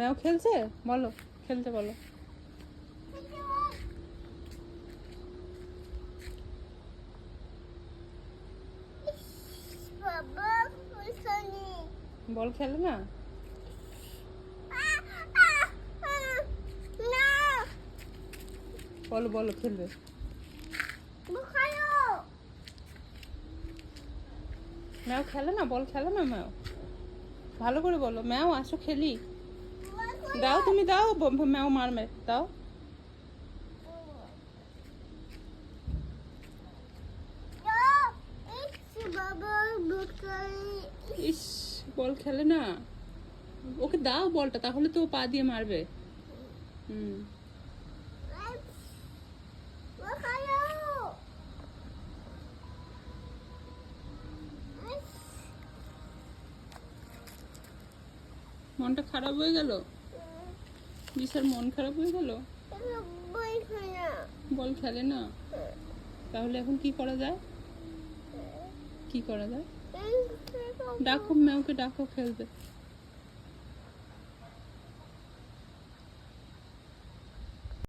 ম্যাও খেলছে? বলো খেলতে বলো। বল খেলে না? বলো বলো, খেলবে। ম্যাও খেলে না? বল খেলে না ম্যাও? ভালো করে বলো। ম্যাও, আসো, খেলি। দাও তুমি দাও ম্যাও মারবে দাও। ইস বল খেলে না। ওকে দাও বলটা তাহলে তো ও পা দিয়ে মারবে। হুম। মনটা খারাপ হয়ে গেল? বিশার মন খারাপ হয়ে গেল? বল খেলে না? তাহলে এখন কি করা যায়? কি করা যায়? ডাকো ম্যামকে ডাকো খেলবে